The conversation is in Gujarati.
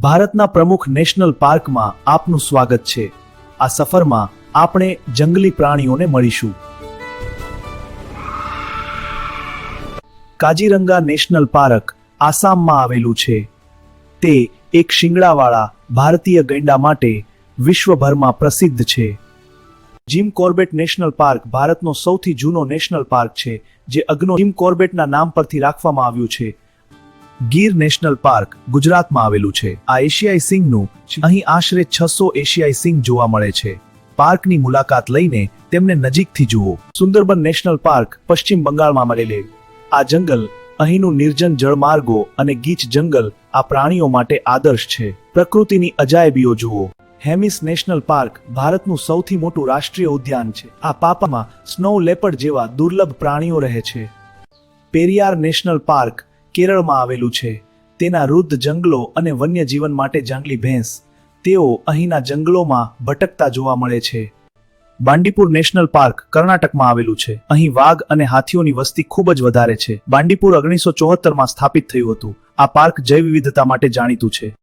ભારતના પ્રમુખ નેશનલ પાર્કમાં આપનું સ્વાગત છે. આ સફરમાં આપણે જંગલી પ્રાણીઓને મળીશું. કાજીરંગા નેશનલ પાર્ક આસામમાં આવેલું છે. તે એક શિંગડાવાળા ભારતીય ગૈંડા માટે વિશ્વભરમાં પ્રસિદ્ધ છે. જીમ કોર્બેટ નેશનલ પાર્ક ભારતનો સૌથી જૂનો નેશનલ પાર્ક છે, જે અગ્નો જીમ કોર્બેટના નામ પરથી રાખવામાં આવ્યું છે. ગીર નેશનલ પાર્ક ગુજરાતમાં આવેલું છે. આ એશિયાઈ સિંહનું અહીં આશરે છસો એશિયાઈ સિંહ જોવા મળે છે. પાર્કની મુલાકાત લઈને તેમને નજીકથી જુઓ. સુંદરબન નેશનલ પાર્ક પશ્ચિમ બંગાળમાં મળેલે. આ જંગલ અહીંનું નિર્જન જળમાર્ગો અને ગીચ જંગલ આ પ્રાણીઓ માટે આદર્શ છે. પ્રકૃતિની અજાયબીઓ જુઓ. હેમિસ નેશનલ પાર્ક ભારતનું સૌથી મોટું રાષ્ટ્રીય ઉદ્યાન છે. આ પાપામાં સ્નો લેપર્ડ જેવા દુર્લભ પ્રાણીઓ રહે છે. પેરિયાર નેશનલ પાર્ક કેરળમાં આવેલું છે. તેના રુદ્ધ જંગલો અને વન્યજીવન માટે જંગલી ભેંસ. તેઓ અહીંના જંગલોમાં ભટકતા જોવા મળે છે. બાંડીપુર નેશનલ પાર્ક કર્ણાટકમાં આવેલું છે. અહીં વાઘ અને હાથીઓની વસ્તી ખૂબ જ વધારે છે. બાંડીપુર ઓગણીસો ચોહત્તરમાં સ્થાપિત થયું હતું. આ પાર્ક જૈવ વિવિધતા માટે જાણીતું છે.